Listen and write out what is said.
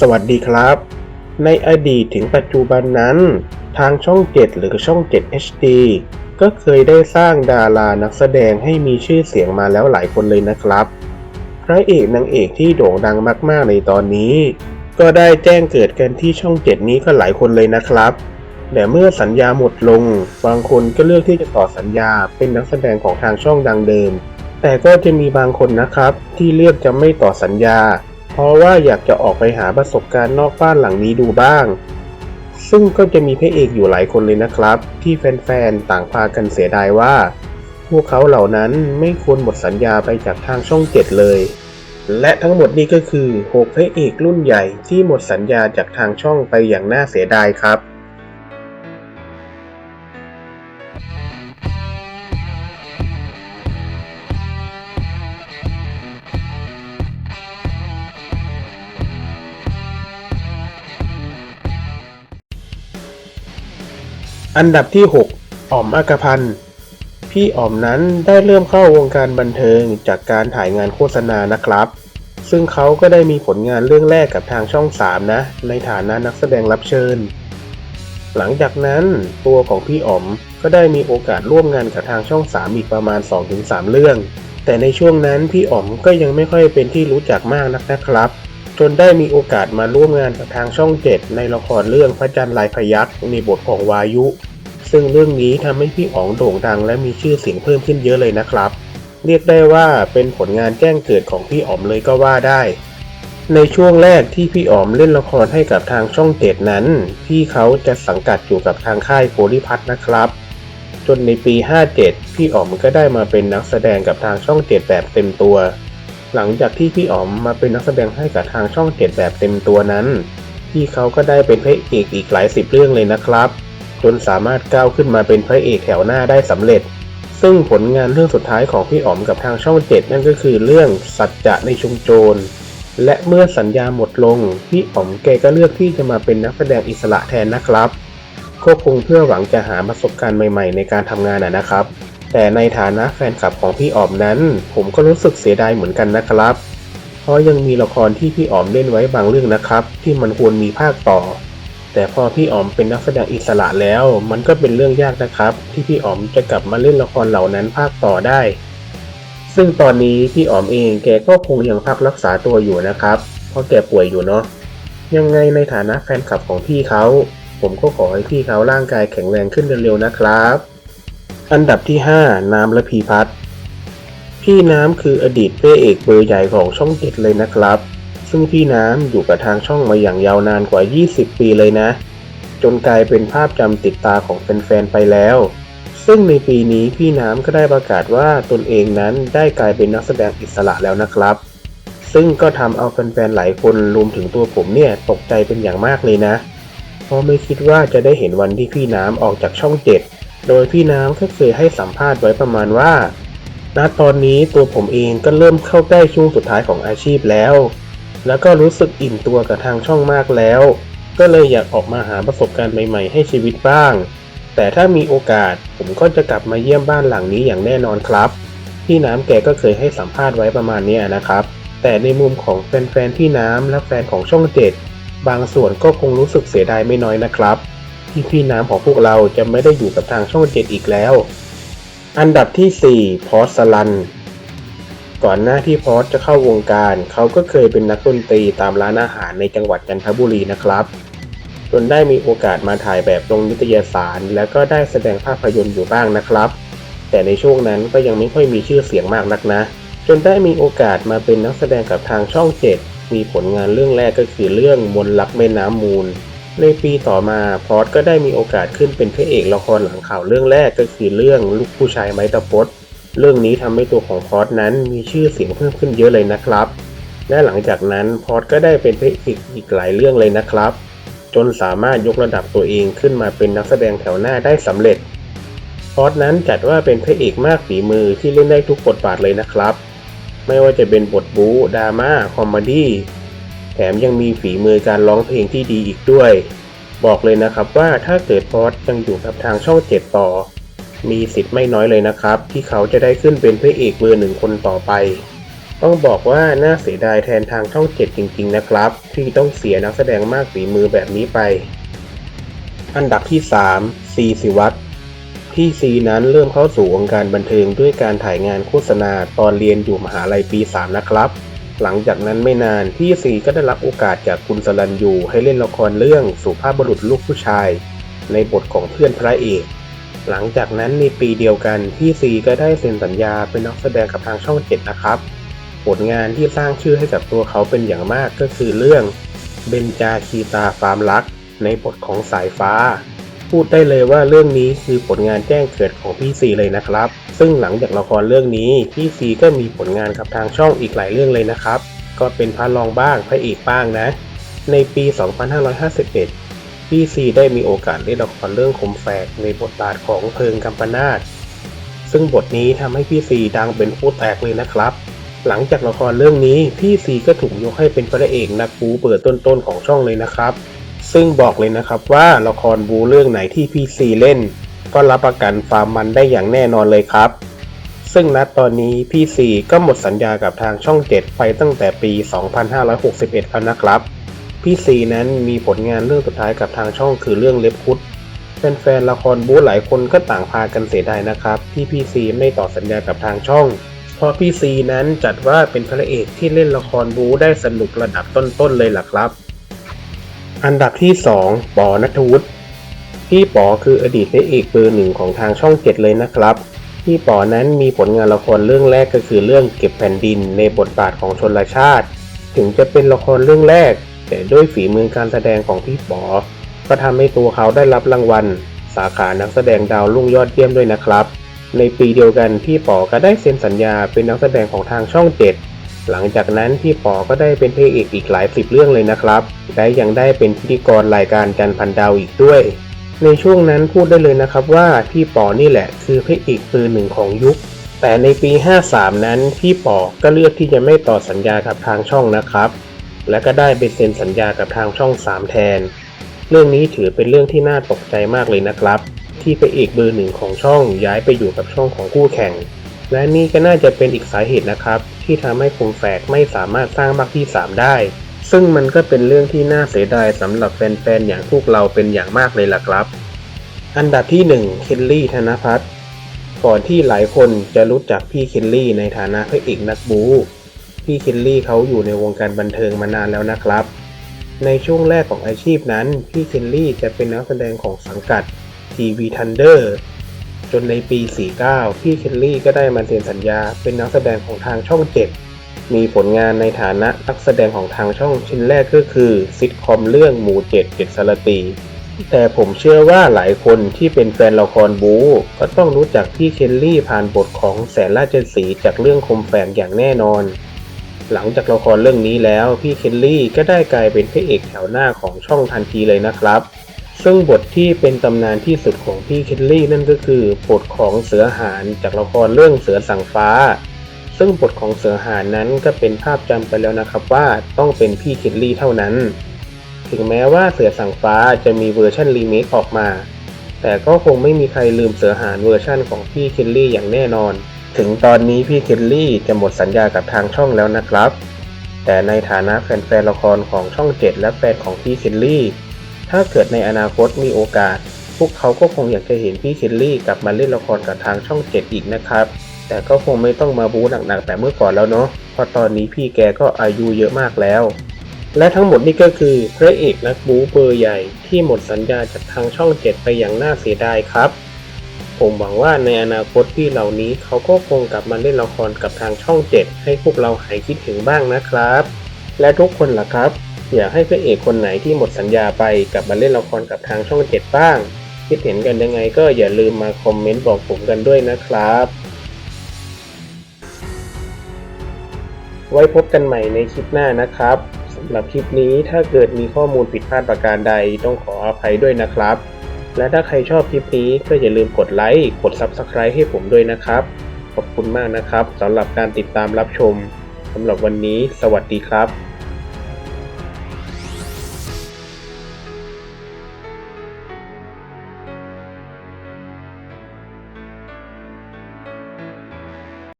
สวัสดีครับ ในอดีตถึงปัจจุบันนั้น ทางช่อง 7 หรือช่อง 7 HD ก็เคยได้สร้างดารานักแสดงให้มีชื่อเสียงมาแล้วหลายคนเลยนะครับ พระเอกนางเอกที่โด่งดังมากๆในตอนนี้ ก็ได้แจ้งเกิดกันที่ช่อง 7 นี้ก็หลายคนเลยนะครับ แต่เมื่อสัญญาหมดลง บางคนก็เลือกที่จะต่อสัญญาเป็นนักแสดงของทางช่องดังเดิม แต่ก็จะมีบางคนนะครับที่เลือกจะไม่ต่อสัญญา เพราะว่าอยากจะออกไปหาประสบการณ์นอกบ้านหลังนี้ดูบ้าง ซึ่งก็จะมีพระเอกอยู่หลายคนเลยนะครับ ที่แฟนๆ ต่างพากันเสียดายว่า พวกเขาเหล่านั้นไม่ควรหมดสัญญาไปจากทางช่องเจ็ดเลย และทั้งหมดนี้ก็คือ 6 พระเอกรุ่นใหญ่ที่หมดสัญญาจากทางช่องไปอย่างน่าเสียดายครับ อันดับที่ 6อ๋อมอักพันธ์พี่อ๋อมนั้นได้เริ่มเข้าวงการบันเทิงจากการถ่ายงานโฆษณานะครับ ซึ่งเขาก็ได้มีผลงานเรื่องแรกกับทางช่อง 3 นะ ในฐานะนักแสดงรับเชิญ หลังจากนั้นตัวของพี่อ๋อมก็ได้มีโอกาสร่วมงานกับทางช่อง 3 อีกประมาณ 2-3 เรื่อง แต่ในช่วงนั้นพี่อ๋อมก็ยังไม่ค่อยเป็นที่รู้จักมากนักนะครับ จนได้มีโอกาสมาร่วมงานกับทางช่อง7ในละครเรื่องพระจันทร์ลายพยักในบทของวายุ ซึ่งเรื่องนี้ทำให้พี่อ๋องโด่งดังและมีชื่อเสียงเพิ่มขึ้นเยอะเลยนะครับ เรียกได้ว่าเป็นผลงานแจ้งเกิดของพี่อ๋อมเลยก็ว่าได้ ในช่วงแรกที่พี่อ๋อมเล่นละครให้กับทางช่องเจ็ดนั้น พี่เขาจะสังกัดอยู่กับทางค่ายโพลิพัทนะครับ จนในปี 57 พี่อ๋อมก็ได้มาเป็นนักแสดงกับทางช่องเจ็ดแบบเต็มตัว หลังจากที่พี่อ๋อมมาเป็นนักแสดงให้กับทางช่องเจ็ดแบบเต็มตัวนั้น พี่เขาก็ได้เป็นพระเอกอีกหลายสิบเรื่องเลยนะครับ จนสามารถก้าวขึ้นมาเป็นพระเอกแถวหน้าได้สำเร็จ ซึ่งผลงานเรื่องสุดท้ายของพี่อ๋อมกับทางช่องเจ็ดนั่นก็คือเรื่องสัจจะในชุมโจร และเมื่อสัญญาหมดลง พี่อ๋อมแกก็เลือกที่จะมาเป็นนักแสดงอิสระแทนนะครับก็คงเพื่อหวังจะหาประสบการณ์ใหม่ ๆ ในการทำงานนะครับ แต่ในฐานะแฟนคลับของพี่อ๋อมนั้น ผมก็รู้สึกเสียดายเหมือนกันนะครับ เพราะยังมีละครที่พี่อ๋อมเล่นไว้บางเรื่องนะครับ ที่มันควรมีภาคต่อ แต่พอพี่อ๋อมเป็นนักแสดงอิสระแล้ว มันก็เป็นเรื่องยากนะครับ ที่พี่อ๋อมจะกลับมาเล่นละครเหล่านั้นภาคต่อได้ ซึ่งตอนนี้พี่อ๋อมเองแกก็คงยังพักรักษาตัวอยู่นะครับ เพราะแกป่วยอยู่เนาะยังไงในฐานะแฟนคลับของพี่เขาผมก็ขอให้พี่เขาร่างกายแข็งแรงขึ้นเร็วๆนะครับ อันดับที่ 5 น้ำและพีพัฒน์พี่น้ำคืออดีตพระเอกเบอร์ใหญ่ของช่องเจ็ดเลยนะครับ ซึ่งพี่น้ำอยู่กับทางช่องมาอย่างยาวนานกว่า 20 ปีเลยนะ จนกลายเป็นภาพจำติดตาของแฟนๆไปแล้ว ซึ่งในปีนี้พี่น้ำก็ได้ประกาศว่าตนเองนั้นได้กลายเป็นนักแสดงอิสระแล้วนะครับ ซึ่งก็ทำเอาแฟนๆหลายคนรวมถึงตัวผมเนี่ยตกใจเป็นอย่างมากเลยนะ เพราะไม่คิดว่าจะได้เห็นวันที่พี่น้ำออกจากช่องเจ็ด โดยพี่น้ำก็เคยให้สัมภาษณ์ไว้ประมาณว่า ณ ตอนนี้ตัวผมเองก็เริ่มเข้าใกล้ช่วงสุดท้ายของอาชีพแล้ว แล้วก็รู้สึกอิ่มตัวกับทางช่องมากแล้ว ก็เลยอยากออกมาหาประสบการณ์ใหม่ ๆ ให้ชีวิตบ้าง แต่ถ้ามีโอกาสผมก็จะกลับมาเยี่ยมบ้านหลังนี้อย่างแน่นอนครับ พี่น้ำแกก็เคยให้สัมภาษณ์ไว้ประมาณนี้นะครับ แต่ในมุมของแฟนๆพี่น้ำและแฟนของช่องเจ็ดบางส่วนก็คงรู้สึกเสียดายไม่น้อยนะครับ ที่พี่น้ำของพวกเราจะไม่ได้อยู่กับทางช่องเจ็ดอีกแล้ว อันดับที่ 4 พอสลัน ก่อนหน้าที่พอสจะเข้าวงการ เขาก็เคยเป็นนักดนตรีตามร้านอาหารในจังหวัดจันทบุรีนะครับจนได้มีโอกาสมาถ่ายแบบลงนิตยสาร แล้วก็ได้แสดงภาพยนตร์อยู่บ้างนะครับ แต่ในช่วงนั้นก็ยังไม่ค่อยมีชื่อเสียงมากนักนะ จนได้มีโอกาสมาเป็นนักแสดงกับทางช่องเจ็ดมีผลงานเรื่องแรกก็คือเรื่องมนต์รักแม่น้ำมูล ในปีต่อมาพอสก็ได้มีโอกาสขึ้นเป็นพระเอกละครหลังข่าวเรื่องแรกก็คือเรื่องลูกผู้ชายไม้ตะพดเรื่องนี้ทำให้ตัวของพอสนั้นมีชื่อเสียงเพิ่มขึ้นเยอะเลยนะครับ และหลังจากนั้นพอสก็ได้เป็นพระเอกอีกหลายเรื่องเลยนะครับ จนสามารถยกระดับตัวเองขึ้นมาเป็นนักแสดงแถวหน้าได้สำเร็จพอสนั้นจัดว่าเป็นพระเอกมากฝีมือที่เล่นได้ทุกบทบาทเลยนะครับ ไม่ว่าจะเป็นบทบู๊ดราม่าคอมเมดี้ แถมยังมีฝีมือการร้องเพลงที่ดีอีกด้วย บอกเลยนะครับว่าถ้าเกิดพอสยังอยู่กับทางช่องเจ็ดต่อ มีสิทธิ์ไม่น้อยเลยนะครับ ที่เขาจะได้ขึ้นเป็นพระเอกเบอร์หนึ่งคนต่อไป ต้องบอกว่าน่าเสียดายแทนทางช่องเจ็ดจริงๆนะครับ ที่ต้องเสียนักแสดงมากฝีมือแบบนี้ไป อันดับที่3ซีสิวัตรพี่ซีนั้นเริ่มเข้าสู่วงการบันเทิงด้วยการถ่ายงานโฆษณาตอนเรียนอยู่มหาลัยปี 3 นะครับ หลังจากนั้นไม่นานพี่ซีก็ได้รับโอกาสจากคุณสลันยูให้เล่นละครเรื่องสุภาพบุรุษลูกผู้ชาย ในบทของเพื่อนพระเอก หลังจากนั้นในปีเดียวกันพี่ซีก็ได้เซ็นสัญญาเป็นนักแสดงกับทางช่องเจ็ดนะครับ ผลงานที่สร้างชื่อให้กับตัวเขาเป็นอย่างมากก็คือเรื่องเบนจาคีตาฟาร์มรัก ในบทของสายฟ้า พูดได้เลยว่าเรื่องนี้คือผลงานแจ้งเกิดของพี่ซีเลยนะครับ ซึ่งหลังจากละครเรื่องนี้พี่ซีก็มีผลงานกับทางช่องอีกหลายเรื่องเลยนะครับ ก็เป็นพระรองบ้างพระเอกบ้างนะ ในปี 2551 พี่ซีได้มีโอกาสเล่นละครเรื่องคมแฝกในบทบาทของเพิงกัมปนาตซึ่งบทนี้ทำให้พี่ซีดังเป็นผู้แตกเลยนะครับ หลังจากละครเรื่องนี้พี่ซีก็ถูกยกให้เป็นพระเอกนักบูเปิดต้นๆของช่องเลยนะครับ ซึ่งบอกเลยนะครับว่าละครบูเรื่องไหนที่พี่ซีเล่น ก็รับประกันความมันได้อย่างแน่นอนเลยครับ ซึ่งณตอนนี้พี่ซีก็หมดสัญญากับทางช่อง 7 ไปตั้งแต่ปี 2561 แล้วนะครับ พี่ซีนั้นมีผลงานเรื่องสุดท้ายกับทางช่องคือเรื่องเล็บคุดแฟนๆละครบูหลายคนก็ต่างพากันเสียดายนะครับ ที่พี่ซีไม่ต่อสัญญากับทางช่อง เพราะพี่ซีนั้นจัดว่าเป็นพระเอกที่เล่นละครบูได้สนุกระดับต้นๆเลยล่ะครับ อันดับที่ 2ปอนัทวุฒิพี่ปอคืออดีตพระเอกเบอร์หนึ่งของทางช่องเจ็ดเลยนะครับ พี่ปอนั้นมีผลงานละครเรื่องแรกก็คือเรื่องเก็บแผ่นดินในบทบาทของชนลชาติ ถึงจะเป็นละครเรื่องแรก แต่ด้วยฝีมือการแสดงของพี่ปอ ก็ทำให้ตัวเขาได้รับรางวัล สาขานักแสดงดาวรุ่งยอดเยี่ยมด้วยนะครับ ในปีเดียวกันพี่ปอก็ได้เซ็นสัญญาเป็นนักแสดงของทางช่องเจ็ด หลังจากนั้นพี่ปอก็ได้เป็นพระเอกอีกหลายสิบเรื่องเลยนะครับ และยังได้เป็นพิธีกรรายการจันพันดาวอีกด้วย ในช่วงนั้นพูดได้เลยนะครับว่าพี่ปอนี่แหละคือพระเอกเบอร์หนึ่งของยุค แต่ในปี 53 นั้นพี่ปอก็เลือกที่จะไม่ต่อสัญญากับทางช่องนะครับ และก็ได้ไปเซ็นสัญญากับทางช่อง 3 แทน เรื่องนี้ถือเป็นเรื่องที่น่าตกใจมากเลยนะครับ ที่พระเอกเบอร์หนึ่งของช่องย้ายไปอยู่กับช่องของคู่แข่ง และนี่ก็น่าจะเป็นอีกสาเหตุนะครับ ที่ทำให้คมแฝกไม่สามารถสร้างบักที่ 3 ได้ ซึ่งมันก็เป็นเรื่องที่น่าเสียดายสำหรับแฟนๆ อย่างพวกเราเป็นอย่างมากเลยล่ะครับ อันดับที่ 1 เคลลี่ธนพัฒน์ก่อนที่หลายคนจะรู้จักพี่เคลลี่ในฐานะพระเอกนักบูพี่เคลลี่เขาอยู่ในวงการบันเทิงมานานแล้วนะครับ ในช่วงแรกของอาชีพนั้น พี่เคลลี่จะเป็นนักแสดงของสังกัด TV Thunder จนในปี 49 พี่เคลลี่ก็ได้มาเซ็นสัญญาเป็นนักแสดงของทางช่อง 7 มีผลงานในฐานะนักแสดงของทางช่องชิ้นแรกก็คือซิทคอมเรื่องหมู่เจ็ดเจ็ดสารตี แต่ผมเชื่อว่าหลายคนที่เป็นแฟนละครบู๊ก็ต้องรู้จักพี่เคลลี่ผ่านบทของแสนราชสีห์จากเรื่องคมแฝงอย่างแน่นอน หลังจากละครเรื่องนี้แล้วพี่เคลลี่ก็ได้กลายเป็นพระเอกแถวหน้าของช่องทันทีเลยนะครับ ซึ่งบทที่เป็นตำนานที่สุดของพี่เคลลี่นั่นก็คือบทของเสือหานจากละครเรื่องเสือสังฟ้า ซึ่งบทของเสือหานนั้นก็เป็นภาพจำไปแล้วนะครับว่าต้องเป็นพี่เคลลี่เท่านั้น ถึงแม้ว่าเสือสังฟ้าจะมีเวอร์ชันรีเมคออกมา แต่ก็คงไม่มีใครลืมเสือหานเวอร์ชั่นของพี่เคลลี่อย่างแน่นอน ถึงตอนนี้พี่เคลลี่จะหมดสัญญากับทางช่องแล้วนะครับ แต่ในฐานะแฟนๆละครของช่อง 7 และแฟนของพี่เคลลี่ ถ้าเกิดในอนาคตมีโอกาส พวกเขาก็คงอยากจะเห็นพี่เคลลี่กลับมาเล่นละครกับทางช่อง7อีกนะครับ แต่ก็คงไม่ต้องมาบู๊หนักๆแบบเมื่อก่อนแล้วเนาะ เพราะตอนนี้พี่แกก็อายุเยอะมากแล้ว และทั้งหมดนี่ก็คือพระเอกนักบู๊เบอร์ใหญ่ที่หมดสัญญาจากทางช่อง7ไปอย่างน่าเสียดายครับ ผมหวังว่าในอนาคตพี่เหล่านี้เขาก็คงกลับมาเล่นละครกับทางช่อง7ให้พวกเราหายคิดถึงบ้างนะครับ และทุกคนล่ะครับ อยากให้พระเอกคนไหนที่หมดสัญญาไปกลับมาเล่นละครกับทางช่อง7บ้าง คิดเห็นกันยังไงก็อย่าลืมมาคอมเมนต์บอกผมกันด้วยนะครับ ไว้พบกันใหม่ในคลิปหน้านะครับสำหรับคลิปนี้ถ้าเกิดมีข้อมูลผิดพลาดประการใดต้องขออภัยด้วยนะครับ และถ้าใครชอบคลิปนี้ก็อย่าลืมกดไลค์กด Subscribe ให้ผมด้วยนะครับ ขอบคุณมากนะครับสำหรับการติดตามรับชมสำหรับวันนี้ สวัสดีครับ